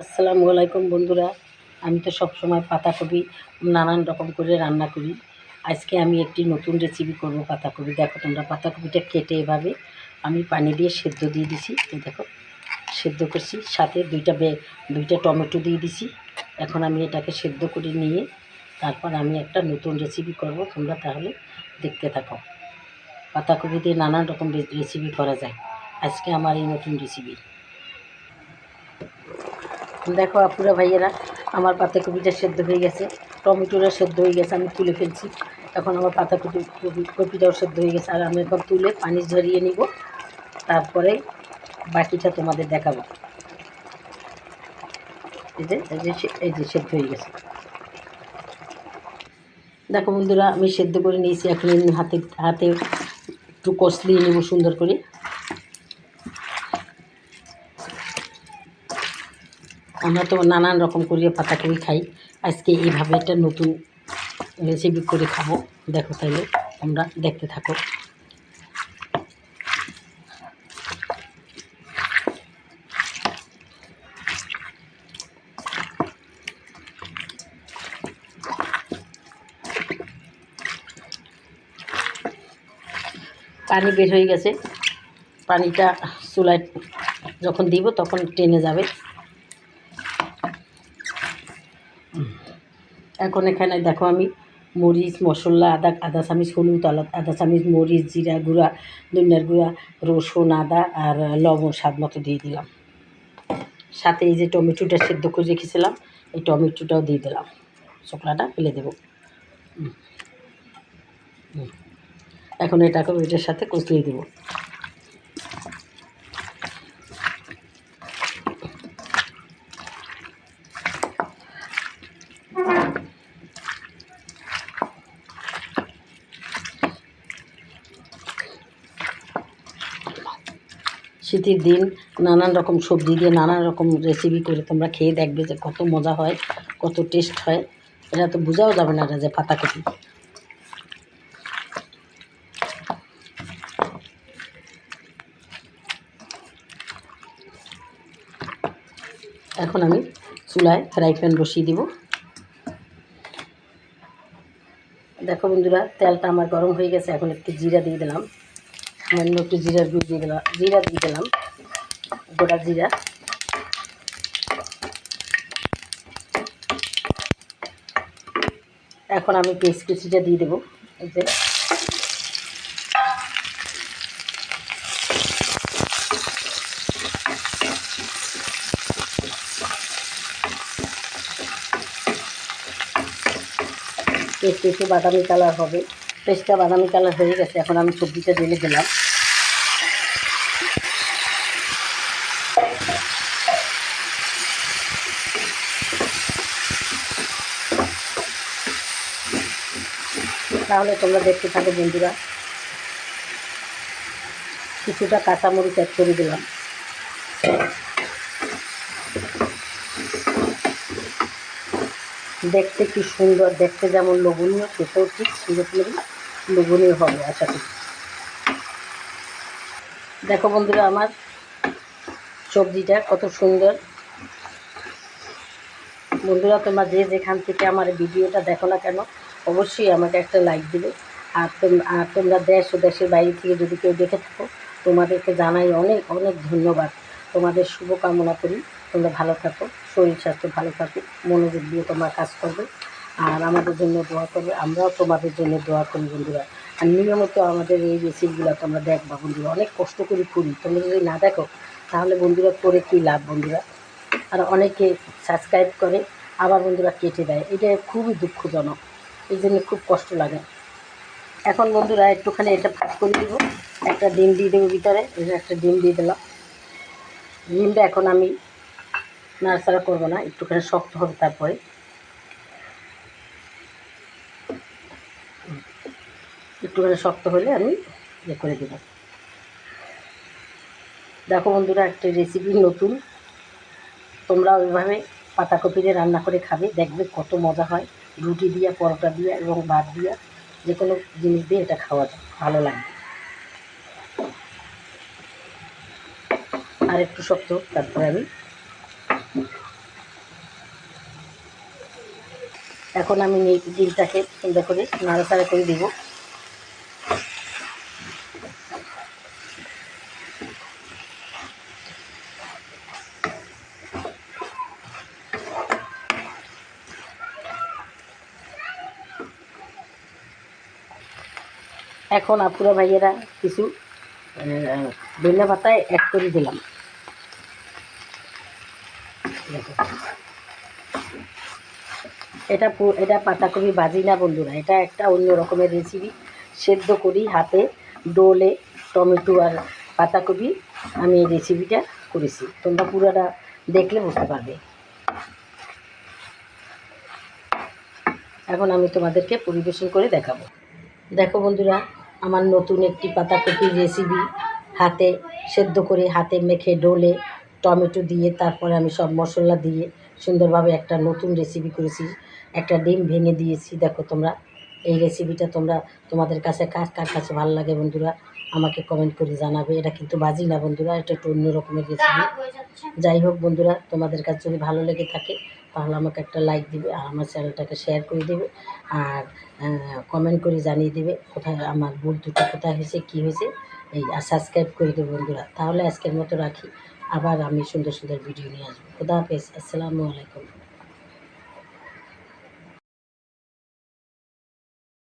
আসসালামু আলাইকুম বন্ধুরা। আমি তো সব সময় পাতাকপি নানান রকম করে রান্না করি। আজকে আমি একটি নতুন রেসিপি করব পাতাকপি। দেখো তোমরা পাতাকপিটা কেটে এভাবে আমি পানি দিয়ে সেদ্ধ দিয়ে দিছি। এই দেখো, সেদ্ধ করছি। সাথে দুইটা বে, দুইটা টমেটো দিয়ে দিছি। এখন আমি এটাকে সেদ্ধ করে নিয়ে তারপর আমি একটা নতুন রেসিপি করব। তোমরা তাহলে দেখতে থাকো। পাতাকপি দিয়ে নানান রকম রেসিপি করা যায়। আজকে আমার এই নতুন রেসিপি দেখো আপুরা ভাইয়েরা, আমার পাতাকপিটা সেদ্ধ হয়ে গেছে। টমেটোটা সেদ্ধ হয়ে গেছে, আমি তুলে ফেলছি। এখন আমার পাতাকপি কপি- কপিটাও সেদ্ধ হয়ে গেছে। আর আমি এখন তুলে পানি ঝরিয়ে নিব। তারপরে বাকিটা তোমাদের দেখাবো। এই যে এই যে সে- এই যে সেদ্ধ হয়ে গেছে। দেখো বন্ধুরা, আমি সেদ্ধ করে নিয়েছি। এখন হাতে হাতে একটু কষলিয়ে নেব সুন্দর করে। আমরা তো নানান রকম করে পাতাকপি খাই। আজকে এইভাবে একটা নতুন রেসিপি করে খাব। দেখো তাইলে, তোমরা দেখতে থাকো। পানি বের হয়ে গেছে। পানিটা চুলায় যখন দিব, তখন টেনে যাবে। এখন এখানে দেখো আমি মরিচ, মশলা, আদা আদা চামিচ, হলুদ আদা চামিচ, মরিচ, জিরা গুঁড়া, ধনিয়ার গুঁড়া, রসুন, আদা আর লবণ স্বাদ মতো দিয়ে দিলাম। সাথে এই যে টমেটোটা সেদ্ধ করে রেখেছিলাম, এই টমেটোটাও দিয়ে দিলাম। চোকলাটা ফেলে দেবো। এখন এটাকে এটার সাথে কষলিয়ে দেবো। শীতের দিন নানান রকম সবজি দিয়ে নানান রকম রেসিপি করে তোমরা খেয়ে দেখবে যে কত মজা হয়, কত টেস্ট হয়। এটা তো বোঝাও যাবে না এটা যে পাতাকপি। এখন আমি চুলায় ফ্রাই প্যান বসিয়ে দিব। দেখো বন্ধুরা, তেলটা আমার গরম হয়ে গেছে, এখন একটু জিরা দিয়ে দিলাম। সামান্য একটু জিরার গুঁড়ো দিয়ে দিলাম, জিরা দিয়ে দিলাম, গোটা জিরা। এখন আমি পেস্ট কুচিটা দিয়ে দেবো, এই যে। পেস্ট একটু বাদামি কালার হবে। পেস্টটা বাদামি কালার হয়ে গেছে, এখন আমি সবজিটা ঢেলে দিলাম। তাহলে তোমরা দেখতে থাকো বন্ধুরা, কিছুটা কাঁচামরিচ অ্যাড করে দিলাম। দেখতে কি সুন্দর, দেখতে যেমন লোভনীয়, খেতেও ঠিক সেরকমই লোভনীয় হবে আশা করি দেখো বন্ধুরা আমার সবজিটা কত সুন্দর। বন্ধুরা তোমরা যে যেখান থেকে আমার ভিডিওটা দেখো না কেন, অবশ্যই আমাকে একটা লাইক দিবে। আর আর তোমরা দেশ ও দেশের বাইরে থেকে যদি কেউ দেখে থাকো, তোমাদেরকে জানাই অনেক অনেক ধন্যবাদ। তোমাদের শুভকামনা করি। তোমরা ভালো থাকো, শরীর স্বাস্থ্য ভালো থাকো, মনোযোগ দিয়ে তোমরা কাজ করবে। আর আমাদের জন্য দোয়া করবে, আমরাও তোমাদের জন্য দোয়া করি বন্ধুরা। আর নিয়মিত আমাদের এই রেসিপিগুলো তোমরা দেখবা বন্ধুরা, অনেক কষ্ট করে করি তোমরা যদি না দেখো, তাহলে বন্ধুরা করে কী লাভ বন্ধুরা? আর অনেকে সাবস্ক্রাইব করে, আবার বন্ধুরা কেটে দেয়। এটা খুবই দুঃখজনক, এই জন্য খুব কষ্ট লাগে। এখন বন্ধুরা একটুখানি এটা ভাগ করে দিব একটা ডিম দিয়ে দেবো ভিতরে একটা ডিম দিয়ে দিলাম। ডিমটা এখন আমি নাড়াচাড়া করব না, একটুখানি শক্ত হবে তারপরে। একটুখানি শক্ত হলে আমি ইয়ে করে দেব। দেখো বন্ধুরা, একটা রেসিপি নতুন। তোমরা ওইভাবে পাতাকপি দিয়ে রান্না করে খাবে, দেখবে কত মজা হয়। রুটি দিয়া, পরোটা দিয়া এবং ভাত দিয়া, যে কোনো জিনিস দিয়ে এটা খাওয়া যায়, ভালো লাগে। আর একটু শক্ত, তারপরে আমি এখন আমি নেই ডিমটাকে সুন্দর করে নাড়াচাড়া করে দেবো। এখন আপুরা ভাইয়েরা কিছু ধনে পাতায় অ্যাড করে দিলাম। এটা এটা পাতাকপি ভাজি না বন্ধুরা, এটা একটা অন্য রকমের রেসিপি সেদ্ধ করি হাতে ডোলে টমেটো আর পাতাকপি, আমি এই রেসিপিটা করেছি। তোমরা পুরোটা দেখলে বুঝতে পারবে। এখন আমি তোমাদেরকে পরিবেশন করে দেখাবো। দেখো বন্ধুরা, আমার নতুন একটি পাতাকপির রেসিপি হাতে সেদ্ধ করে হাতে মেখে ডোলে টমেটো দিয়ে, তারপরে আমি সব মশলা দিয়ে সুন্দরভাবে একটা নতুন রেসিপি করেছি। একটা ডিম ভেঙে দিয়েছি। দেখো তোমরা, এই রেসিপিটা তোমরা, তোমাদের কাছে কার কার কাছে ভালো লাগে বন্ধুরা, আমাকে কমেন্ট করে জানাবে। এটা কিন্তু বাজি না বন্ধুরা, এটা একটু অন্য রকমের রেসিপি যাই হোক বন্ধুরা, তোমাদের কাছে যদি ভালো লেগে থাকে তাহলে আমাকে একটা লাইক দিবে আর আমার চ্যানেলটাকে শেয়ার করে দেবে আর কমেন্ট করে জানিয়ে দেবে কোথায় আমার ভুল দুটো কোথায় হয়েছে, কী হয়েছে, এই, আর সাবস্ক্রাইব করে দেবে বন্ধুরা। তাহলে আজকের মতো রাখি। আবার আমি সুন্দর সুন্দর ভিডিও নিয়ে আসব। খুদা হাফেজ। আসসালামু আলাইকুম।